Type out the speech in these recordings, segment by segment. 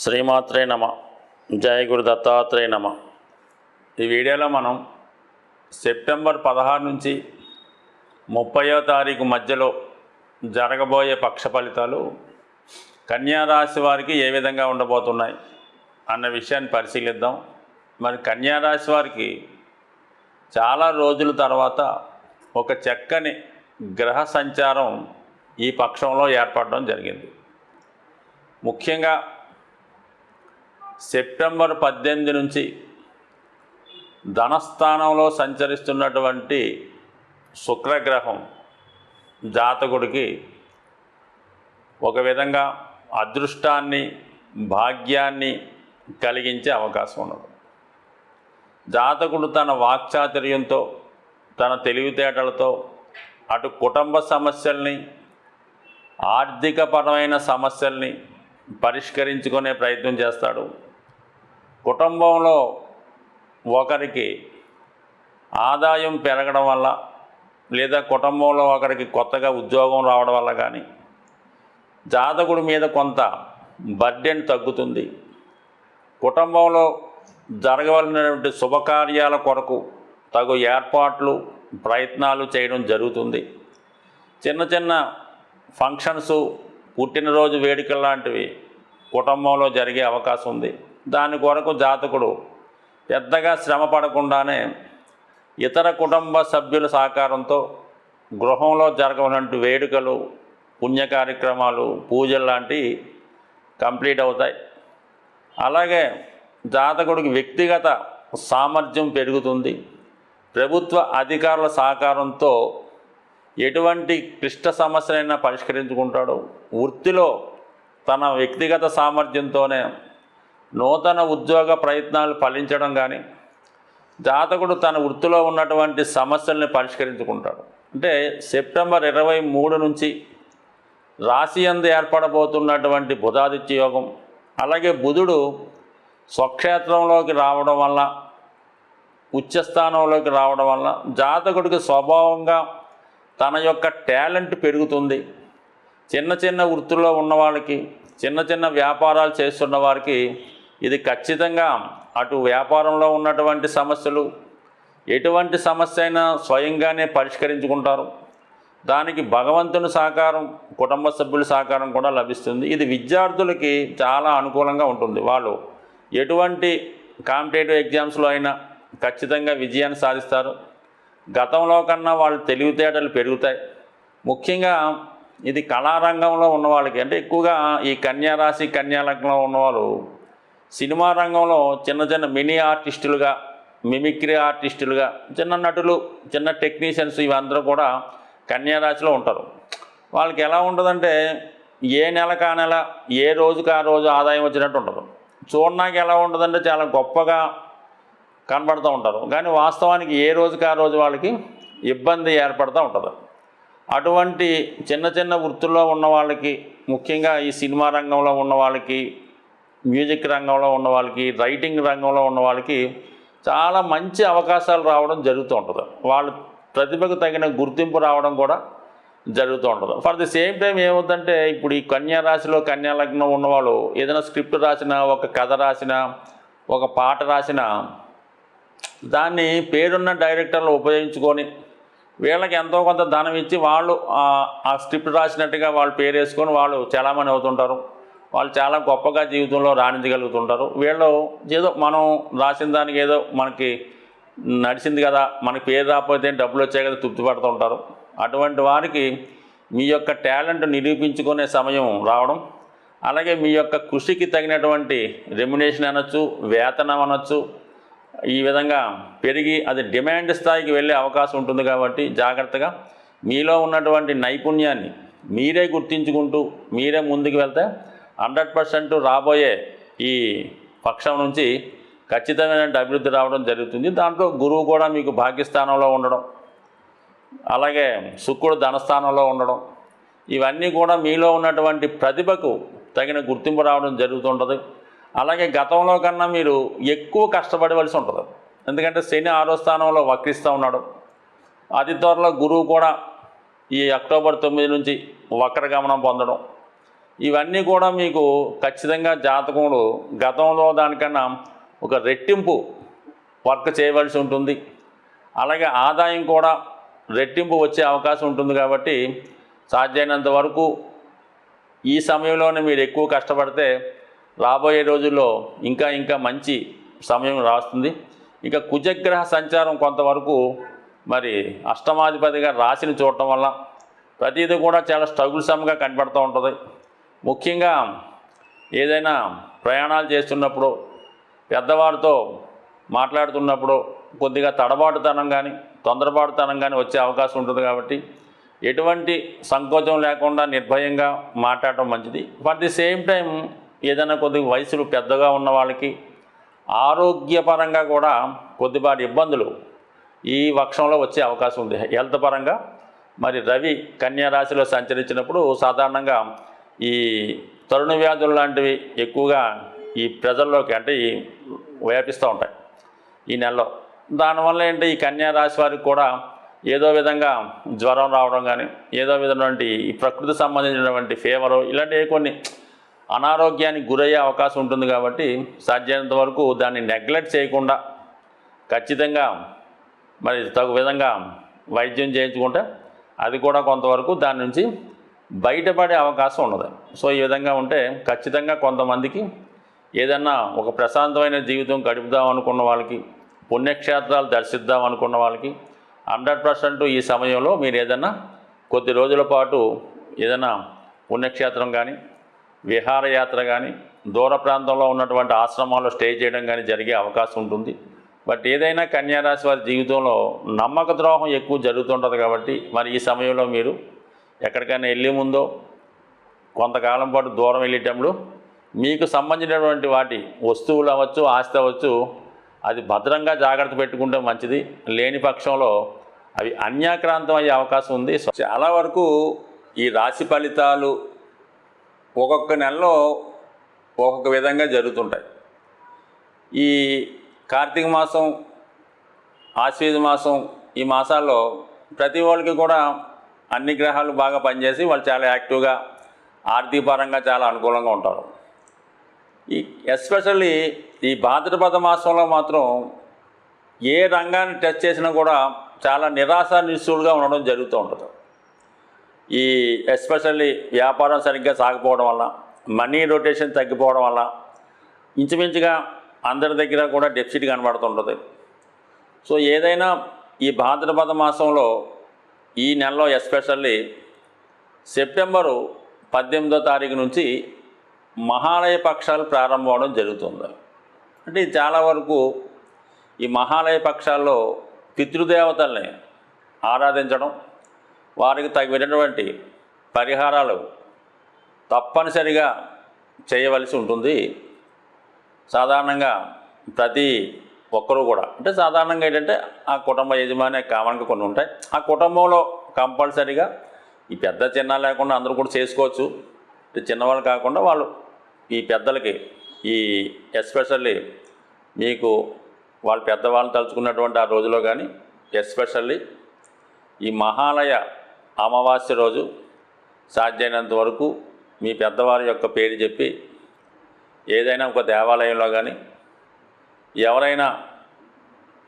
శ్రీమాత్రే నమ. జయ గురు దత్తాత్రేయ నమ. ఈ వీడియోలో మనం సెప్టెంబర్ పదహారు నుంచి ముప్పయో తారీఖు మధ్యలో జరగబోయే పక్ష ఫలితాలు కన్యారాశి వారికి ఏ విధంగా ఉండబోతున్నాయి అన్న విషయాన్ని పరిశీలిద్దాం. మరి కన్యారాశి వారికి చాలా రోజుల తర్వాత ఒక చక్కని గ్రహ సంచారం ఈ పక్షంలో ఏర్పడడం జరిగింది. ముఖ్యంగా సెప్టెంబర్ పద్దెనిమిది నుంచి ధనస్థానంలో సంచరిస్తున్నటువంటి శుక్రగ్రహం జాతకుడికి ఒక విధంగా అదృష్టాన్ని భాగ్యాన్ని కలిగించే అవకాశం ఉన్నది. జాతకుడు తన వాక్చాతుర్యంతో తన తెలివితేటలతో అటు కుటుంబ సమస్యల్ని ఆర్థికపరమైన సమస్యల్ని పరిష్కరించుకునే ప్రయత్నం చేస్తాడు. కుటుంబంలో ఒకరికి ఆదాయం పెరగడం వల్ల లేదా కుటుంబంలో ఒకరికి కొత్తగా ఉద్యోగం రావడం వల్ల కానీ జాతకుడి మీద కొంత బర్డెన్ తగ్గుతుంది. కుటుంబంలో జరగవలసినటువంటి శుభకార్యాల కొరకు తగు ఏర్పాట్లు ప్రయత్నాలు చేయడం జరుగుతుంది. చిన్న చిన్న ఫంక్షన్స్ పుట్టినరోజు వేడుకలు లాంటివి కుటుంబంలో జరిగే అవకాశం ఉంది. దాని కొరకు జాతకుడు పెద్దగా శ్రమ పడకుండానే ఇతర కుటుంబ సభ్యుల సహకారంతో గృహంలో జరగనటువంటి వేడుకలు పుణ్య కార్యక్రమాలు పూజలు లాంటివి కంప్లీట్ అవుతాయి. అలాగే జాతకుడికి వ్యక్తిగత సామర్థ్యం పెరుగుతుంది. ప్రభుత్వ అధికారుల సహకారంతో ఎటువంటి క్లిష్ట సమస్యలైనా పరిష్కరించుకుంటాడు. వృత్తిలో తన వ్యక్తిగత సామర్థ్యంతోనే నూతన ఉద్యోగ ప్రయత్నాలు ఫలించడం కానీ జాతకుడు తన వృత్తిలో ఉన్నటువంటి సమస్యల్ని పరిష్కరించుకుంటాడు. అంటే సెప్టెంబర్ ఇరవై మూడు నుంచి రాశి అందు ఏర్పడబోతున్నటువంటి బుధాదిత్య యోగం అలాగే బుధుడు స్వక్షేత్రంలోకి రావడం వల్ల ఉచ్చస్థానంలోకి రావడం వల్ల జాతకుడికి స్వభావంగా తన యొక్క టాలెంట్ పెరుగుతుంది. చిన్న చిన్న వృత్తుల్లో ఉన్న వాళ్ళకి చిన్న చిన్న వ్యాపారాలు చేస్తున్న వారికి ఇది ఖచ్చితంగా అటు వ్యాపారంలో ఉన్నటువంటి సమస్యలు ఎటువంటి సమస్య అయినా స్వయంగానే పరిష్కరించుకుంటారు. దానికి భగవంతుని సహకారం కుటుంబ సభ్యుల సహకారం కూడా లభిస్తుంది. ఇది విద్యార్థులకి చాలా అనుకూలంగా ఉంటుంది. వాళ్ళు ఎటువంటి కాంపిటేటివ్ ఎగ్జామ్స్లో అయినా ఖచ్చితంగా విజయాన్ని సాధిస్తారు. గతంలో కన్నా వాళ్ళు తెలివితేటలు పెరుగుతాయి. ముఖ్యంగా ఇది కళారంగంలో ఉన్న వాళ్ళకి అంటే ఎక్కువగా ఈ కన్యారాశి కన్యాలగ్నంలో ఉన్నవాళ్ళు సినిమా రంగంలో చిన్న చిన్న మినీ ఆర్టిస్టులుగా మిమిక్రీ ఆర్టిస్టులుగా చిన్న నటులు చిన్న టెక్నీషియన్స్ ఇవందరూ కూడా కన్యారాశిలో ఉంటారు. వాళ్ళకి ఎలా ఉంటుందంటే ఏ నెల కా నెల ఏ రోజుకి ఆ రోజు ఆదాయం వచ్చినట్టు ఉండదు. చూడడానికి ఎలా ఉంటుందంటే చాలా గొప్పగా కనబడుతూ ఉంటారు. కానీ వాస్తవానికి ఏ రోజుకి ఆ రోజు వాళ్ళకి ఇబ్బంది ఏర్పడుతూ ఉంటుంది. అటువంటి చిన్న చిన్న వృత్తుల్లో ఉన్న వాళ్ళకి ముఖ్యంగా ఈ సినిమా రంగంలో ఉన్న వాళ్ళకి మ్యూజిక్ రంగంలో ఉన్న వాళ్ళకి రైటింగ్ రంగంలో ఉన్న వాళ్ళకి చాలా మంచి అవకాశాలు రావడం జరుగుతూ ఉంటుంది. వాళ్ళ ప్రతిభకు తగిన గుర్తింపు రావడం కూడా జరుగుతూ ఉంటుంది. ఫర్ ది సేమ్ టైం ఏమవుతుందంటే ఇప్పుడు ఈ కన్యా రాశిలో కన్యా లగ్నం ఉన్నవాళ్ళు ఏదైనా స్క్రిప్ట్ రాసినా ఒక కథ రాసినా ఒక పాట రాసినా దాన్ని పేరున్న డైరెక్టర్లు ఉపయోగించుకొని వీళ్ళకి ఎంతో కొంత ధనం ఇచ్చి వాళ్ళు ఆ- స్క్రిప్ట్ రాసినట్టుగా వాళ్ళు పేరు వేసుకొని వాళ్ళు చలామణి అవుతుంటారు. వాళ్ళు చాలా గొప్పగా జీవితంలో రాణించగలుగుతుంటారు. వీళ్ళు ఏదో మనం రాసిన దానికి ఏదో మనకి నడిచింది కదా మనకి పేరు రాకపోతే డబ్బులు వచ్చాయి కదా తృప్తి పడుతూ ఉంటారు అటువంటి వారికి మీ యొక్క టాలెంట్ నిరూపించుకునే సమయం రావడం అలాగే మీ యొక్క కృషికి తగినటువంటి రెమ్యునేషన్ అనొచ్చు వేతనం అనొచ్చు ఈ విధంగా పెరిగి అది డిమాండ్ స్థాయికి వెళ్ళే అవకాశం ఉంటుంది కాబట్టి జాగ్రత్తగా మీలో ఉన్నటువంటి నైపుణ్యాన్ని మీరే గుర్తించుకుంటూ మీరే ముందుకు వెళ్తే హండ్రెడ్ పర్సెంట్ రాబోయే ఈ పక్షం నుంచి ఖచ్చితమైన అభివృద్ధి రావడం జరుగుతుంది. దాంట్లో గురువు కూడా మీకు భాగ్యస్థానంలో ఉండడం అలాగే శుక్రుడు ధనస్థానంలో ఉండడం ఇవన్నీ కూడా మీలో ఉన్నటువంటి ప్రతిభకు తగిన గుర్తింపు రావడం జరుగుతుంటుంది. అలాగే గతంలో కన్నా మీరు ఎక్కువ కష్టపడవలసి ఉంటుంది. ఎందుకంటే శని ఆరో స్థానంలో వక్రిస్తూ ఉన్నాడు. అతి త్వరలో గురువు కూడా ఈ అక్టోబర్ తొమ్మిది నుంచి వక్రగమనం పొందడం ఇవన్నీ కూడా మీకు ఖచ్చితంగా జాతకంలో గతంలో దానికన్నా ఒక రెట్టింపు వర్క్ చేయవలసి ఉంటుంది. అలాగే ఆదాయం కూడా రెట్టింపు వచ్చే అవకాశం ఉంటుంది కాబట్టి సాధ్యమైనంత వరకు ఈ సమయంలోనే మీరు ఎక్కువ కష్టపడితే రాబోయే రోజుల్లో ఇంకా ఇంకా మంచి సమయం రాస్తుంది. ఇక కుజగ్రహ సంచారం కొంతవరకు మరి అష్టమాధిపతిగా రాశిని చూడటం వల్ల ప్రతిదీ కూడా చాలా స్ట్రగుల్సమ్గా కనపడుతూ ఉంటుంది. ముఖ్యంగా ఏదైనా ప్రయాణాలు చేస్తున్నప్పుడు పెద్దవారితో మాట్లాడుతున్నప్పుడు కొద్దిగా తడబాటుతనం కానీ తొందరపాటుతనం కానీ వచ్చే అవకాశం ఉంటుంది కాబట్టి ఎటువంటి సంకోచం లేకుండా నిర్భయంగా మాట్లాడటం మంచిది. ఫర్ ది సేమ్ టైం ఏదైనా కొద్దిగా వయసులు పెద్దగా ఉన్న వాళ్ళకి ఆరోగ్యపరంగా కూడా కొద్దిపాటి ఇబ్బందులు ఈ వక్షంలో వచ్చే అవకాశం ఉంది. హెల్త్ పరంగా మరి రవి కన్యా రాశిలో సంచరించినప్పుడు సాధారణంగా ఈ తరుణ వ్యాధులు లాంటివి ఎక్కువగా ఈ ప్రజల్లోకి అంటే ఈ వ్యాపిస్తూ ఉంటాయి ఈ నెలలో. దానివల్ల ఏంటి? ఈ కన్యా రాశి వారికి కూడా ఏదో విధంగా జ్వరం రావడం కానీ ఏదో విధమైనటువంటి ఈ ప్రకృతి సంబంధించినటువంటి ఫీవరు ఇలాంటివి కొన్ని అనారోగ్యానికి గురయ్యే అవకాశం ఉంటుంది కాబట్టి సాధ్యమైనంత వరకు దాన్ని నెగ్లెక్ట్ చేయకుండా ఖచ్చితంగా మరి తగు విధంగా వైద్యం చేయించుకుంటే అది కూడా కొంతవరకు దాని నుంచి బయటపడే అవకాశం ఉన్నది. సో ఈ విధంగా ఉంటే ఖచ్చితంగా కొంతమందికి ఏదన్నా ఒక ప్రశాంతమైన జీవితం గడుపుదాం అనుకున్న వాళ్ళకి పుణ్యక్షేత్రాలు దర్శిద్దాం అనుకున్న వాళ్ళకి హండ్రెడ్ పర్సెంట్ ఈ సమయంలో మీరు ఏదైనా కొద్ది రోజుల పాటు ఏదైనా పుణ్యక్షేత్రం కానీ విహారయాత్ర కానీ దూర ప్రాంతంలో ఉన్నటువంటి ఆశ్రమాల్లో స్టే చేయడం కానీ జరిగే అవకాశం ఉంటుంది. బట్ ఏదైనా కన్యారాశి వారి జీవితంలో నమ్మక ద్రోహం ఎక్కువ జరుగుతుంటుంది కాబట్టి మరి ఈ సమయంలో మీరు ఎక్కడికైనా వెళ్ళే ముందో కొంతకాలం పాటు దూరం వెళ్ళేటప్పుడు మీకు సంబంధించినటువంటి వాటి వస్తువులు అవ్వచ్చు ఆస్తి అవ్వచ్చు అది భద్రంగా జాగ్రత్త పెట్టుకుంటే మంచిది. లేని పక్షంలో అవి అన్యాక్రాంతం అయ్యే అవకాశం ఉంది. సో చాలా వరకు ఈ రాశి ఫలితాలు ఒక్కొక్క నెలలో ఒక్కొక్క విధంగా జరుగుతుంటాయి. ఈ కార్తీక మాసం ఆశ్వీజ మాసం ఈ మాసాల్లో ప్రతి వాళ్ళకి కూడా అన్ని గ్రహాలు బాగా పనిచేసి వాళ్ళు చాలా యాక్టివ్గా ఆర్థిక పరంగా చాలా అనుకూలంగా ఉంటారు. ఈ ఎస్పెషల్లీ ఈ భాద్రపద మాసంలో మాత్రం ఏ రంగాన్ని టెస్ట్ చేసినా కూడా చాలా నిరాశ నిస్సులుగా ఉండడం జరుగుతూ ఉంటుంది. ఈ ఎస్పెషల్లీ వ్యాపారం సరిగ్గా సాగిపోవడం వల్ల మనీ రొటేషన్ తగ్గిపోవడం వల్ల ఇంచుమించుగా అందరి దగ్గర కూడా డెఫిసిట్ కనబడుతుంటుంది. సో ఏదైనా ఈ భాద్రపద మాసంలో ఈ నెలలో ఎస్పెషల్లీ సెప్టెంబరు పద్దెనిమిదో తారీఖు నుంచి మహాలయ పక్షాలు ప్రారంభం అవడం జరుగుతుంది. అంటే చాలా వరకు ఈ మహాలయ పక్షాల్లో పితృదేవతల్ని ఆరాధించడం వారికి తగినటువంటి పరిహారాలు తప్పనిసరిగా చేయవలసి ఉంటుంది. సాధారణంగా ప్రతి ఒక్కరు కూడా. అంటే సాధారణంగా ఏంటంటే ఆ కుటుంబ యజమాని కామన్గా కొన్ని ఉంటాయి. ఆ కుటుంబంలో కంపల్సరీగా ఈ పెద్ద చిన్న లేకుండా అందరూ కూడా చేసుకోవచ్చు. చిన్నవాళ్ళు కాకుండా వాళ్ళు ఈ పెద్దలకి ఈ ఎస్పెషల్లీ మీకు వాళ్ళ పెద్దవాళ్ళని తలుచుకున్నటువంటి ఆ రోజులో కానీ ఎస్పెషల్లీ ఈ మహాలయ అమావాస్య రోజు సాధ్యమైనంత వరకు మీ పెద్దవారి యొక్క పేరు చెప్పి ఏదైనా ఒక దేవాలయంలో కానీ ఎవరైనా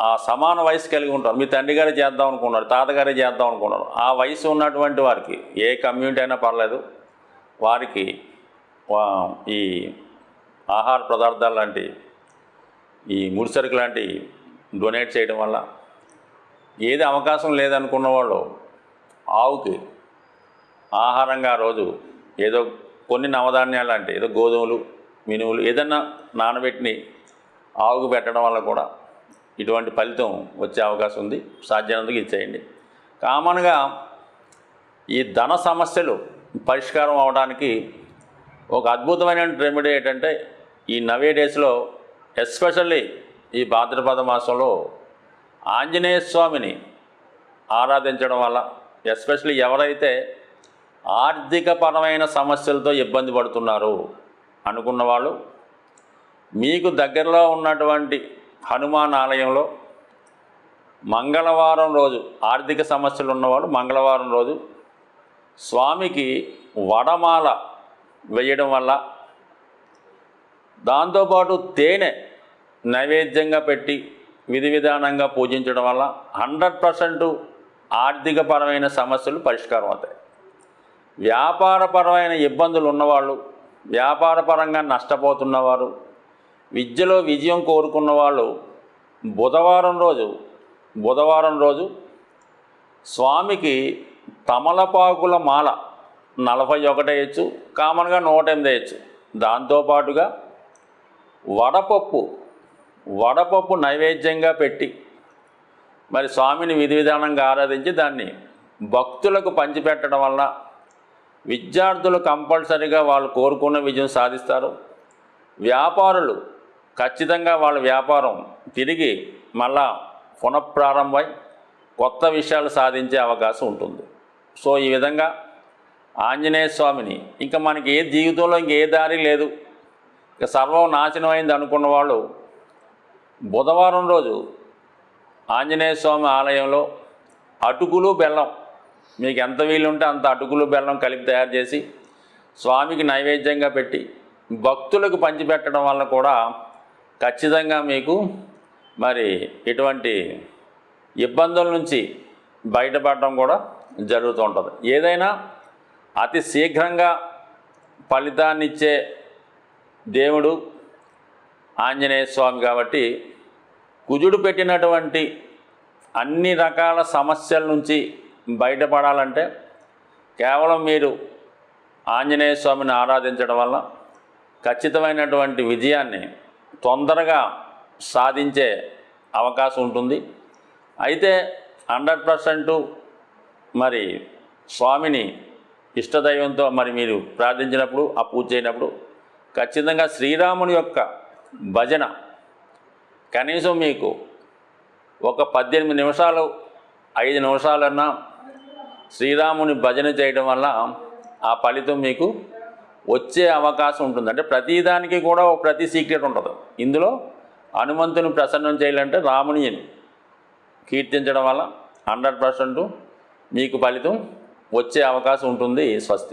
ఆ సమాన వయసు కలిగి ఉంటారు. మీ తండ్రి గారే చేద్దాం అనుకున్నారు తాతగారే చేద్దాం అనుకున్నారు ఆ వయసు ఉన్నటువంటి వారికి ఏ కమ్యూనిటీ అయినా పర్లేదు. వారికి ఈ ఆహార పదార్థాలు లాంటి ఈ ముడిసరుకు లాంటి డొనేట్ చేయడం వల్ల ఏది అవకాశం లేదనుకున్న వాళ్ళు ఆవుకి ఆహారంగా ఆ రోజు ఏదో కొన్ని నవధాన్యాలు అంటే ఏదో గోధుమలు మినుములు ఏదన్నా నానబెట్టిని ఆవుకు పెట్టడం వల్ల కూడా ఇటువంటి ఫలితం వచ్చే అవకాశం ఉంది. సాధ్యమైనందుకు ఇచ్చేయండి. కామన్గా ఈ ధన సమస్యలు పరిష్కారం అవడానికి ఒక అద్భుతమైన రెమెడీ ఏంటంటే ఈ నవే డేస్లో ఎస్పెషల్లీ ఈ భాద్రపద మాసంలో ఆంజనేయ స్వామిని ఆరాధించడం వల్ల ఎస్పెషల్లీ ఎవరైతే ఆర్థికపరమైన సమస్యలతో ఇబ్బంది పడుతున్నారు అనుకున్న వాళ్ళు మీకు దగ్గరలో ఉన్నటువంటి హనుమాన్ ఆలయంలో మంగళవారం రోజు ఆర్థిక సమస్యలు ఉన్నవాళ్ళు మంగళవారం రోజు స్వామికి వడమాల వేయడం వల్ల దాంతోపాటు తేనె నైవేద్యంగా పెట్టి విధి విధానంగా పూజించడం వల్ల హండ్రెడ్ పర్సెంట్ ఆర్థికపరమైన సమస్యలు పరిష్కారం అవుతాయి. వ్యాపారపరమైన ఇబ్బందులు ఉన్నవాళ్ళు వ్యాపారపరంగా నష్టపోతున్నవారు విద్యలో విజయం కోరుకున్న వాళ్ళు బుధవారం రోజు బుధవారం రోజు స్వామికి తమలపాకుల మాల నలభై ఒకటి వేయచ్చు కామన్గా నూట ఎనిమిది వేయచ్చు. దాంతోపాటుగా వడపప్పు వడపప్పు నైవేద్యంగా పెట్టి మరి స్వామిని విధి విధానంగా ఆరాధించి దాన్ని భక్తులకు పంచిపెట్టడం వల్ల విద్యార్థులు కంపల్సరీగా వాళ్ళు కోరుకున్న విజయం సాధిస్తారు. వ్యాపారులు ఖచ్చితంగా వాళ్ళ వ్యాపారం తిరిగి మళ్ళా పునఃప్రారంభమై కొత్త విషయాలు సాధించే అవకాశం ఉంటుంది. సో ఈ విధంగా ఆంజనేయ స్వామిని ఇంకా మనకి ఏ జీవితంలో ఇంకే దారి లేదు. ఇక సర్వం నాశనం అయింది అనుకున్న వాళ్ళు బుధవారం రోజు ఆంజనేయ స్వామి ఆలయంలో అటుకులు బెల్లం మీకు ఎంత వీలుంటే అంత అటుకులు బెల్లం కలిపి తయారు చేసి స్వామికి నైవేద్యంగా పెట్టి భక్తులకు పంచిపెట్టడం వల్ల కూడా ఖచ్చితంగా మీకు మరి ఇటువంటి ఇబ్బందుల నుంచి బయటపడడం కూడా జరుగుతూ ఉంటుంది. ఏదైనా అతి శీఘ్రంగా ఫలితాన్నిచ్చే దేవుడు ఆంజనేయ స్వామి కాబట్టి కుజుడు పెట్టినటువంటి అన్ని రకాల సమస్యల నుంచి బయటపడాలంటే కేవలం మీరు ఆంజనేయ స్వామిని ఆరాధించడం వల్ల ఖచ్చితమైనటువంటి విజయాన్ని తొందరగా సాధించే అవకాశం ఉంటుంది. అయితే హండ్రెడ్ పర్సెంటు మరి స్వామిని ఇష్టదైవంతో మరి మీరు ప్రార్థించినప్పుడు ఆ పూజ చేయనప్పుడు ఖచ్చితంగా శ్రీరాముని యొక్క భజన కనీసం మీకు ఒక పద్దెనిమిది నిమిషాలు ఐదు నిమిషాలన్నా శ్రీరాముని భజన చేయడం వల్ల ఆ ఫలితం మీకు వచ్చే అవకాశం ఉంటుంది. అంటే ప్రతిదానికి కూడా ఒక ప్రతి సీక్రెట్ ఉంటుంది. ఇందులో హనుమంతుని ప్రసన్నం చేయాలంటే రాముని కీర్తించడం వల్ల హండ్రెడ్ పర్సెంట్ మీకు ఫలితం వచ్చే అవకాశం ఉంటుంది స్వస్తి.